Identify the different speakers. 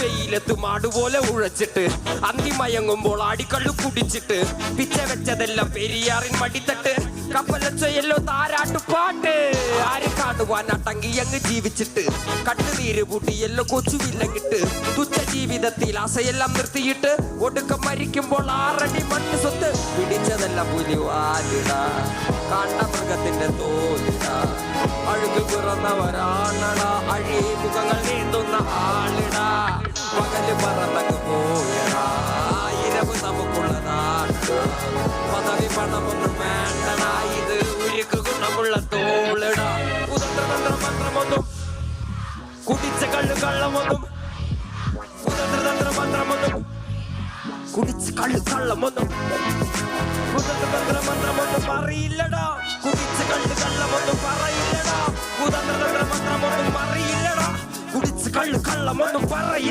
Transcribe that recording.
Speaker 1: വെയിലത്ത് മാടുപോലെ ഉഴച്ചിട്ട് അന്തിമയങ്ങുമ്പോൾ ആടിക്കള്ളു കുടിച്ചിട്ട് പിച്ച വെച്ചതെല്ലാം പെരിയാറിൻ മടിത്തട്ട് കപ്പലച്ചയല്ലോ താരാട്ടുപാട്ട്. ആര് കാണുവാൻ അട്ടങ്കി അങ്ങ് ജീവിച്ചിട്ട് കട്ടുനീര് പൂട്ടിയല്ലോ കൊച്ചുവില്ലങ്ങിട്ട് തുച്ഛ ജീവിതത്തിൽ ആശയെല്ലാം നിർത്തിയിട്ട് ഒടുക്കം മരിക്കുമ്പോൾ ആറടി മണ്ണ് സ്വത്ത് പിടിച്ചതെല്ലാം പുലിവാലിട. കണ്ട മൃഗത്തിന്റെ തോലിട. അഴുകു പിറന്നവരാണട. അഴി മുഖങ്ങൾ പണമൊന്നും വേണ്ടടാ ഇത് ഉരുക്ക് ഗുണമുള്ള തോളിട കുതന്ത്രതന്ത്ര മന്ത്രമൊന്നും കുടിച്ച കള്ളു കള്ളമൊന്നും കുതന്ത്രതന്ത്ര മന്ത്രമൊന്നും കുടിച്ച് കള്ളു കള്ളമൊന്നും കുതന്ത്രതന്ത്ര മന്ത്രമൊന്നും അറിയില്ലടാ കുടിച്ച് കള്ളു കള്ളമൊന്നും പറയില്ലടാ. കുതന്ത്രതന്ത്ര മന്ത്രമൊന്നും അറിയില്ലടാ കുടിച്ച് കള്ളു കള്ളമൊന്നും പറയില്ല